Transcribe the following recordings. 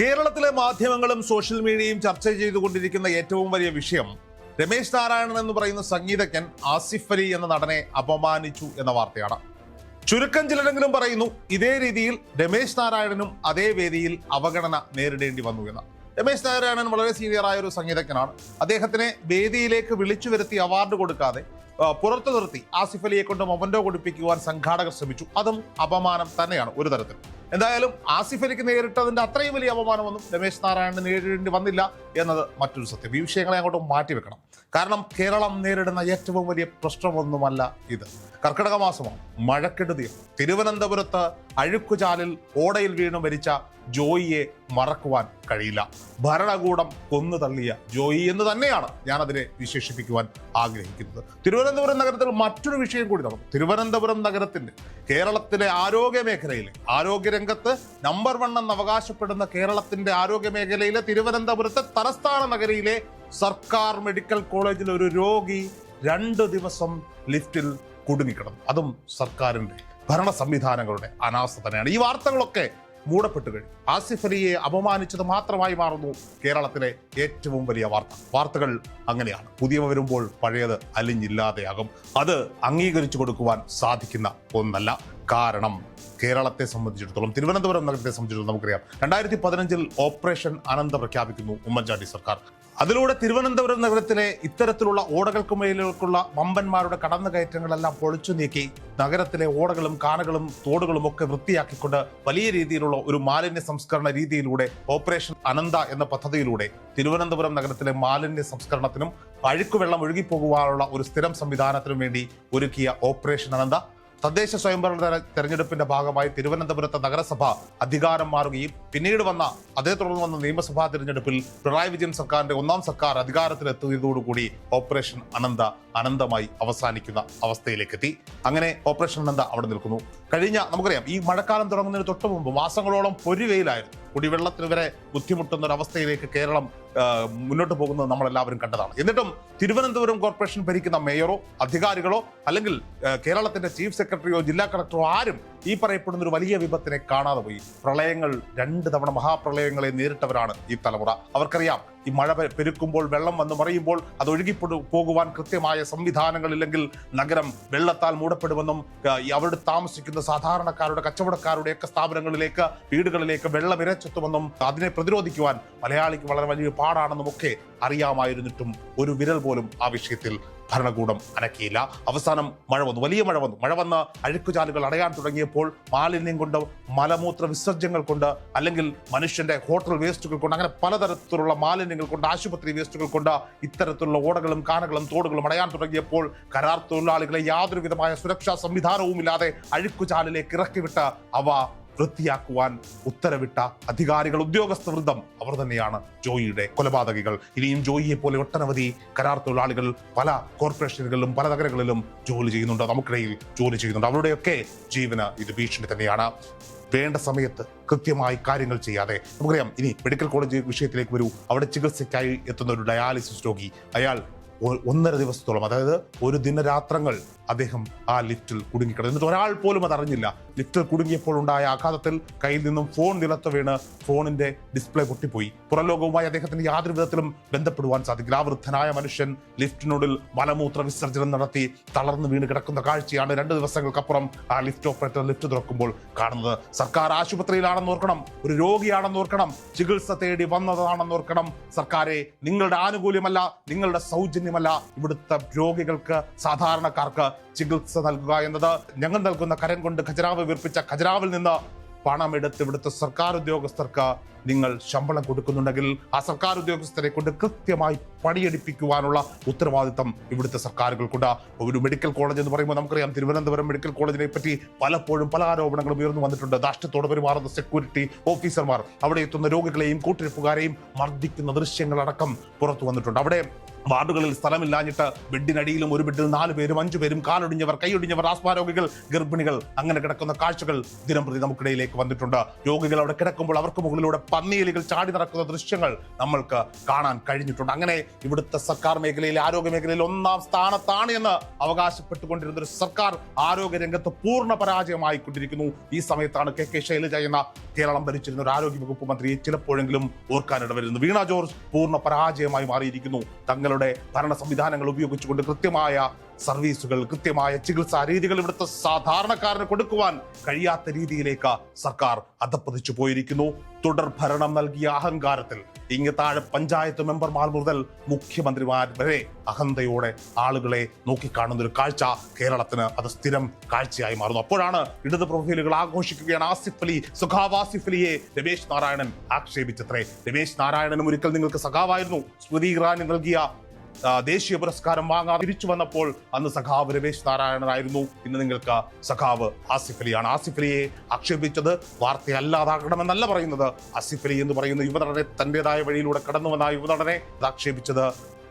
കേരളത്തിലെ മാധ്യമങ്ങളും സോഷ്യൽ മീഡിയയും ചർച്ച ചെയ്തുകൊണ്ടിരിക്കുന്ന ഏറ്റവും വലിയ വിഷയം രമേശ് നാരായണൻ എന്ന് പറയുന്ന സംഗീതജ്ഞൻ ആസിഫ് അലി എന്ന നടനെ അപമാനിച്ചു എന്ന വാർത്തയാണ്. ചുരുക്കം ചിലരെങ്കിലും പറയുന്നു ഇതേ രീതിയിൽ രമേശ് നാരായണനും അതേ വേദിയിൽ അവഗണന നേരിടേണ്ടി വന്നു എന്ന്. രമേശ് നാരായണൻ വളരെ സീനിയറായ ഒരു സംഗീതജ്ഞനാണ്. അദ്ദേഹത്തിനെ വേദിയിലേക്ക് വിളിച്ചു വരുത്തി അവാർഡ് കൊടുക്കാതെ പുറത്തു നിർത്തി ആസിഫ് അലിയെ കൊണ്ട് മൊമന്റോ കൊടുപ്പിക്കുവാൻ സംഘാടകർ ശ്രമിച്ചു. അതും അപമാനം തന്നെയാണ് ഒരു തരത്തിൽ. എന്തായാലും ആസിഫ് അലിക്ക് നേരിട്ടതിന്റെ അത്രയും വലിയ അപമാനമൊന്നും രമേശ് നാരായണന് നേരിടേണ്ടി വന്നില്ല എന്നത് മറ്റൊരു സത്യം. ഈ വിഷയങ്ങളെ അങ്ങോട്ട് മാറ്റിവെക്കണം കാരണം കേരളം നേരിടുന്ന ഏറ്റവും വലിയ പ്രശ്നമൊന്നുമല്ല ഇത്. കർക്കിടക മാസമാണ്. മഴക്കെടുതിയും തിരുവനന്തപുരത്ത് അഴുക്കുചാലിൽ ഓടയിൽ വീണു മരിച്ച ജോയിയെ മറക്കുവാൻ കഴിയില്ല. ഭരണകൂടം കൊന്നു തള്ളിയ ജോയി എന്ന് തന്നെയാണ് ഞാൻ അതിനെ വിശേഷിപ്പിക്കുവാൻ ആഗ്രഹിക്കുന്നത്. തിരുവനന്തപുരം നഗരത്തിൽ മറ്റൊരു വിഷയം കൂടി നടന്നു. തിരുവനന്തപുരം നഗരത്തിന്റെ കേരളത്തിലെ ആരോഗ്യ മേഖലയിലെ ആരോഗ്യരംഗത്ത് നമ്പർ വൺ എന്ന് അവകാശപ്പെടുന്ന കേരളത്തിന്റെ ആരോഗ്യ മേഖലയിലെ തിരുവനന്തപുരത്തെ തലസ്ഥാന നഗരിയിലെ സർക്കാർ മെഡിക്കൽ കോളേജിൽ ഒരു രോഗി രണ്ട് ദിവസം ലിഫ്റ്റിൽ കുടുങ്ങിക്കിടന്നു. അതും സർക്കാരിന്റെ ഭരണ സംവിധാനങ്ങളുടെ അനാസ്ഥ തന്നെയാണ്. ഈ വാർത്തകളൊക്കെ മൂടപ്പെട്ടു കഴിഞ്ഞു ആസിഫ് അലിയെ അപമാനിച്ചത് മാത്രമായി മാറുന്നു കേരളത്തിലെ ഏറ്റവും വലിയ വാർത്ത. വാർത്തകൾ അങ്ങനെയാണ്. പുതിയവ വരുമ്പോൾ പഴയത് അലിഞ്ഞില്ലാതെയാകും. അത് അംഗീകരിച്ചു കൊടുക്കുവാൻ സാധിക്കുന്ന ഒന്നല്ല. കാരണം കേരളത്തെ സംബന്ധിച്ചിടത്തോളം തിരുവനന്തപുരം നഗരത്തെ സംബന്ധിച്ചിടത്തോളം നമുക്കറിയാം. രണ്ടായിരത്തി പതിനഞ്ചിൽ ഓപ്പറേഷൻ അനന്ത പ്രഖ്യാപിക്കുന്നു ഉമ്മൻചാണ്ടി സർക്കാർ. അതിലൂടെ തിരുവനന്തപുരം നഗരത്തിലെ ഇത്തരത്തിലുള്ള ഓടകൾക്ക് മേലേക്കുള്ള വമ്പന്മാരുടെ കടന്നുകയറ്റങ്ങളെല്ലാം പൊളിച്ചു നീക്കി നഗരത്തിലെ ഓടകളും കാണകളും തോടുകളും ഒക്കെ വൃത്തിയാക്കിക്കൊണ്ട് വലിയ രീതിയിലുള്ള ഒരു മാലിന്യ സംസ്കരണ രീതിയിലൂടെ ഓപ്പറേഷൻ അനന്ത എന്ന പദ്ധതിയിലൂടെ തിരുവനന്തപുരം നഗരത്തിലെ മാലിന്യ സംസ്കരണത്തിനും അഴുക്കുവെള്ളം ഒഴുകിപ്പോകുവാനുള്ള ഒരു സ്ഥിരം സംവിധാനത്തിനും വേണ്ടി ഒരുക്കിയ ഓപ്പറേഷൻ അനന്ത. തദ്ദേശ സ്വയംഭരണ തെര- തെരഞ്ഞെടുപ്പിന്റെ ഭാഗമായി തിരുവനന്തപുരത്തെ നഗരസഭ അധികാരം മാറുകയും പിന്നീട് വന്ന അതേ തുടർന്ന് വന്ന നിയമസഭാ തിരഞ്ഞെടുപ്പിൽ പിണറായി വിജയൻ സർക്കാരിന്റെ ഒന്നാം സർക്കാർ അധികാരത്തിലെത്തിയതോടുകൂടി ഓപ്പറേഷൻ അനന്ത അനന്തമായി അവസാനിക്കുന്ന അവസ്ഥയിലേക്ക് എത്തി അങ്ങനെ ഓപ്പറേഷൻ അനന്ത അവിടെ നിൽക്കുന്നു. കഴിഞ്ഞ നമുക്കറിയാം ഈ മഴക്കാലം തുടങ്ങുന്നതിന് തൊട്ട് മുമ്പ് മാസങ്ങളോളം പൊരിവെയിലായിരുന്നു. കുടിവെള്ളത്തിന് വരെ ബുദ്ധിമുട്ടുന്ന ഒരു അവസ്ഥയിലേക്ക് കേരളം മുന്നോട്ട് പോകുന്നത് നമ്മളെല്ലാവരും കണ്ടതാണ്. എന്നിട്ടും തിരുവനന്തപുരം കോർപ്പറേഷൻ ഭരിക്കുന്ന മേയറോ അധികാരികളോ അല്ലെങ്കിൽ കേരളത്തിന്റെ ചീഫ് സെക്രട്ടറിയോ ജില്ലാ കളക്ടറോ ആരും ഈ പറയപ്പെടുന്ന ഒരു വലിയ വിപത്തിനെ കാണാതെ പോയി. പ്രളയങ്ങൾ രണ്ട് തവണ മഹാപ്രളയങ്ങളെ നേരിട്ടവരാണ് ഈ തലമുറ. അവർക്കറിയാം ഈ മഴ പെരുക്കുമ്പോൾ വെള്ളം വന്ന് മറിയുമ്പോൾ അത് ഒഴുകിപ്പെടു പോകുവാൻ കൃത്യമായ സംവിധാനങ്ങളില്ലെങ്കിൽ നഗരം വെള്ളത്താൽ മൂടപ്പെടുമെന്നും അവിടെ താമസിക്കുന്ന സാധാരണക്കാരുടെ കച്ചവടക്കാരുടെ ഒക്കെ സ്ഥാപനങ്ങളിലേക്ക് വീടുകളിലേക്ക് വെള്ളം ഇരച്ചെത്തുമെന്നും അതിനെ പ്രതിരോധിക്കുവാൻ മലയാളിക്ക് വളരെ വലിയ പാടാണെന്നും ഒക്കെ അറിയാമായിരുന്നിട്ടും ഒരു വിരൽ പോലും ആ വിഷയത്തിൽ ഭരണകൂടം അനക്കിയില്ല. അവസാനം മഴ വന്നു. വലിയ മഴ വന്നു. മഴ വന്ന് അഴുക്കുചാലുകൾ അടയാൻ തുടങ്ങിയപ്പോൾ മാലിന്യം കൊണ്ട് മലമൂത്ര വിസർജ്യങ്ങൾ കൊണ്ട് അല്ലെങ്കിൽ മനുഷ്യന്റെ ഹോട്ടൽ വേസ്റ്റുകൾ കൊണ്ട് അങ്ങനെ പലതരത്തിലുള്ള മാലിന്യങ്ങൾ കൊണ്ട് ആശുപത്രി വേസ്റ്റുകൾ കൊണ്ട് ഇത്തരത്തിലുള്ള ഓടകളും കാനകളും തോടുകളും അടയാൻ തുടങ്ങിയപ്പോൾ കരാർ തൊഴിലാളികളെ യാതൊരുവിധമായ സുരക്ഷാ സംവിധാനവുമില്ലാതെ അഴുക്കുചാലിലേക്ക് ഇറക്കിവിട്ട് അവ വൃത്തിയാക്കുവാൻ ഉത്തരവിട്ട അധികാരികൾ ഉദ്യോഗസ്ഥ വൃന്ദം അവർ തന്നെയാണ് ജോയിയുടെ കൊലപാതകികൾ. ഇനിയും ജോയിയെ പോലെ ഒട്ടനവധി കരാർ തൊഴിലാളികൾ പല കോർപ്പറേഷനുകളിലും പല നഗരങ്ങളിലും ജോലി ചെയ്യുന്നുണ്ട്. നമുക്കിടയിൽ ജോലി ചെയ്യുന്നുണ്ട്. അവരുടെയൊക്കെ ജീവന് ഇത് ഭീഷണി തന്നെയാണ്. വേണ്ട സമയത്ത് കൃത്യമായി കാര്യങ്ങൾ ചെയ്യാതെ. നമുക്കറിയാം ഇനി മെഡിക്കൽ കോളേജ് വിഷയത്തിലേക്ക് വരൂ. അവിടെ ചികിത്സയ്ക്കായി എത്തുന്ന ഒരു ഡയാലിസിസ് രോഗി അയാൾ ഒന്നര ദിവസത്തോളം അതായത് ഒരു ദിനരാത്രങ്ങൾ അദ്ദേഹം ആ ലിഫ്റ്റിൽ കുടുങ്ങിക്കിടന്നു. എന്നിട്ട് ഒരാൾ പോലും അത് അറിഞ്ഞില്ല. ലിഫ്റ്റിൽ കുടുങ്ങിയപ്പോൾ ഉണ്ടായ ആഘാതത്തിൽ കയ്യിൽ നിന്നും ഫോൺ നിലത്ത് വീണ് ഫോണിന്റെ ഡിസ്പ്ലേ പൊട്ടിപ്പോയി. പുറലോകവുമായി അദ്ദേഹത്തിന് യാതൊരു വിധത്തിലും ബന്ധപ്പെടുവാൻ സാധിക്കില്ല. ആ വൃദ്ധനായ മനുഷ്യൻ ലിഫ്റ്റിനുള്ളിൽ മലമൂത്ര വിസർജനം നടത്തി തളർന്നു വീണ് കിടക്കുന്ന കാഴ്ചയാണ് രണ്ട് ദിവസങ്ങൾക്കപ്പുറം ആ ലിഫ്റ്റ് ഓപ്പറേറ്റർ ലിഫ്റ്റ് തുറക്കുമ്പോൾ കാണുന്നത്. സർക്കാർ ആശുപത്രിയിലാണെന്ന് ഓർക്കണം ഒരു രോഗിയാണെന്ന് ഓർക്കണം ചികിത്സ തേടി വന്നതാണെന്ന് ഓർക്കണം. സർക്കാരെ നിങ്ങളുടെ ആനുകൂല്യമല്ല നിങ്ങളുടെ സൗജന്യമല്ല ഇവിടുത്തെ രോഗികൾക്ക് സാധാരണക്കാർക്ക് ചികിത്സ നൽകുക എന്നത് ഞങ്ങൾ നൽകുന്ന കരം കൊണ്ട് ഖജരാവ് വീർപ്പിച്ച ഖജരാവിൽ നിന്ന് പണമെടുത്ത് ഇവിടുത്തെ സർക്കാർ ഉദ്യോഗസ്ഥർക്ക് നിങ്ങൾ ശമ്പളം കൊടുക്കുന്നുണ്ടെങ്കിൽ ആ സർക്കാർ ഉദ്യോഗസ്ഥരെ കൊണ്ട് കൃത്യമായി പണിയെടുപ്പിക്കുവാനുള്ള ഉത്തരവാദിത്തം ഇവിടുത്തെ സർക്കാരുകൾക്കുണ്ട്. ഒരു മെഡിക്കൽ കോളേജ് എന്ന് പറയുമ്പോൾ നമുക്കറിയാം തിരുവനന്തപുരം മെഡിക്കൽ കോളേജിനെ പറ്റി പലപ്പോഴും പല ആരോപണങ്ങളും ഉയർന്നു വന്നിട്ടുണ്ട്. ദാഷ്ട്യത്തോട് പെരുമാറുന്ന സെക്യൂരിറ്റി ഓഫീസർമാർ അവിടെ എത്തുന്ന രോഗികളെയും കൂട്ടിരിപ്പുകാരെയും മർദ്ദിക്കുന്ന ദൃശ്യങ്ങളടക്കം പുറത്തു വന്നിട്ടുണ്ട്. അവിടെ വാർഡുകളിൽ സ്ഥലമില്ലാഞ്ഞിട്ട് ബെഡിനടിയിലും ഒരു ബെഡിൽ നാല് പേരും അഞ്ചു പേരും കാലൊടിഞ്ഞവർ കൈയൊടിഞ്ഞവർ ആസ്മാരോഗികൾ ഗർഭിണികൾ അങ്ങനെ കിടക്കുന്ന കാഴ്ചകൾ ദിനം പ്രതി നമുക്കിടയിലേക്ക് വന്നിട്ടുണ്ട്. രോഗികൾ അവിടെ കിടക്കുമ്പോൾ അവർക്ക് മുകളിലൂടെ പന്നിയലികൾ ചാടി നടക്കുന്ന ദൃശ്യങ്ങൾ നമ്മൾക്ക് കാണാൻ കഴിഞ്ഞിട്ടുണ്ട്. അങ്ങനെ ഇവിടുത്തെ സർക്കാർ മേഖലയിൽ ആരോഗ്യ മേഖലയിൽ ഒന്നാം സ്ഥാനത്താണ് എന്ന് അവകാശപ്പെട്ടുകൊണ്ടിരുന്ന ഒരു സർക്കാർ ആരോഗ്യ രംഗത്ത് പൂർണ പരാജയമായിക്കൊണ്ടിരിക്കുന്നു. ഈ സമയത്താണ് കെ കെ ശൈലജ എന്ന കേരളം ഭരിച്ചിരുന്ന ഒരു ആരോഗ്യ വകുപ്പ് മന്ത്രിയെ ചിലപ്പോഴെങ്കിലും ഓർക്കാനിടവരുന്നു വീണ ജോർജ് പൂർണ പരാജയമായി മാറിയിരിക്കുന്നു. തങ്ങളുടെ ഭരണ സംവിധാനങ്ങൾ ഉപയോഗിച്ചുകൊണ്ട് കൃത്യമായ സർവീസുകൾ കൃത്യമായ ചികിത്സാ രീതികൾ ഇവിടുത്തെ സാധാരണക്കാരന് കൊടുക്കുവാൻ കഴിയാത്ത രീതിയിലേക്ക് സർക്കാർ അധപ്പതിച്ചു പോയിരിക്കുന്നു. തുടർ ഭരണം നൽകിയ അഹങ്കാരത്തിൽ ഇങ്ങ് താഴെ പഞ്ചായത്ത് മെമ്പർമാർ മുതൽ മുഖ്യമന്ത്രിമാർ വരെ അഹന്തയോടെ ആളുകളെ നോക്കിക്കാണുന്ന ഒരു കാഴ്ച കേരളത്തിന് അത് സ്ഥിരം കാഴ്ചയായി മാറുന്നു. അപ്പോഴാണ് ഇടത് പ്രൊഫൈലുകൾ ആഘോഷിക്കുകയാണ്. ആസിഫ് അലി സുഖാവ് ആസിഫ് അലിയെ രമേശ് നാരായണൻ ആക്ഷേപിച്ചത്രേ. രമേശ് നാരായണനും ഒരിക്കൽ നിങ്ങൾക്ക് സഖാവായിരുന്നു. സ്മൃതി ഇറാനി നൽകിയ ദേശീയ പുരസ്കാരം വാങ്ങാൻ തിരിച്ചു വന്നപ്പോൾ അന്ന് സഖാവ് രമേശ് നാരായണനായിരുന്നു. ഇന്ന് നിങ്ങൾക്ക് സഖാവ് ആസിഫ് അലിയാണ്. ആസിഫ് അലിയെ ആക്ഷേപിച്ചത് വാർത്തയല്ലാതാകണമെന്നല്ല പറയുന്നത്. ആസിഫ് അലി എന്ന് പറയുന്ന യുവനടനെ തന്റേതായ വഴിയിലൂടെ കടന്നു വന്ന യുവനടനെ ആക്ഷേപിച്ചത്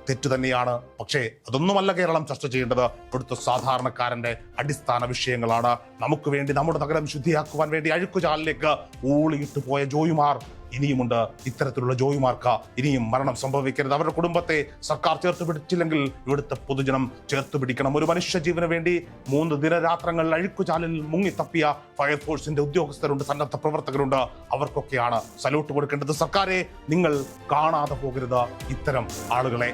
തെറ്റ് തന്നെയാണ്. പക്ഷേ അതൊന്നുമല്ല കേരളം ചർച്ച ചെയ്യേണ്ടത്. ഇവിടുത്തെ സാധാരണക്കാരന്റെ അടിസ്ഥാന വിഷയങ്ങളാണ്. നമുക്ക് വേണ്ടി നമ്മുടെ നഗരം ശുദ്ധിയാക്കുവാൻ വേണ്ടി അഴുക്കുചാലിലേക്ക് ഊളിയിട്ട് പോയ ജോയിമാർ ഇനിയുമുണ്ട് ഇത്തരത്തിലുള്ള ജോയിമാർക്ക് ഇനിയും മരണം സംഭവിക്കരുത്. അവരുടെ കുടുംബത്തെ സർക്കാർ ചേർത്ത് പിടിച്ചില്ലെങ്കിൽ ഇവിടുത്തെ പൊതുജനം ചേർത്ത് പിടിക്കണം. ഒരു മനുഷ്യ ജീവന് വേണ്ടി മൂന്ന് ദിനരാത്രങ്ങൾ അഴുക്കുചാലിൽ മുങ്ങിത്തപ്പിയ ഫയർഫോഴ്സിന്റെ ഉദ്യോഗസ്ഥരുണ്ട് സന്നദ്ധ പ്രവർത്തകരുണ്ട്. അവർക്കൊക്കെയാണ് സല്യൂട്ട് കൊടുക്കേണ്ടത്. സർക്കാരെ നിങ്ങൾ കാണാതെ പോകരുത്. ഇത്തരം ആളുകളെ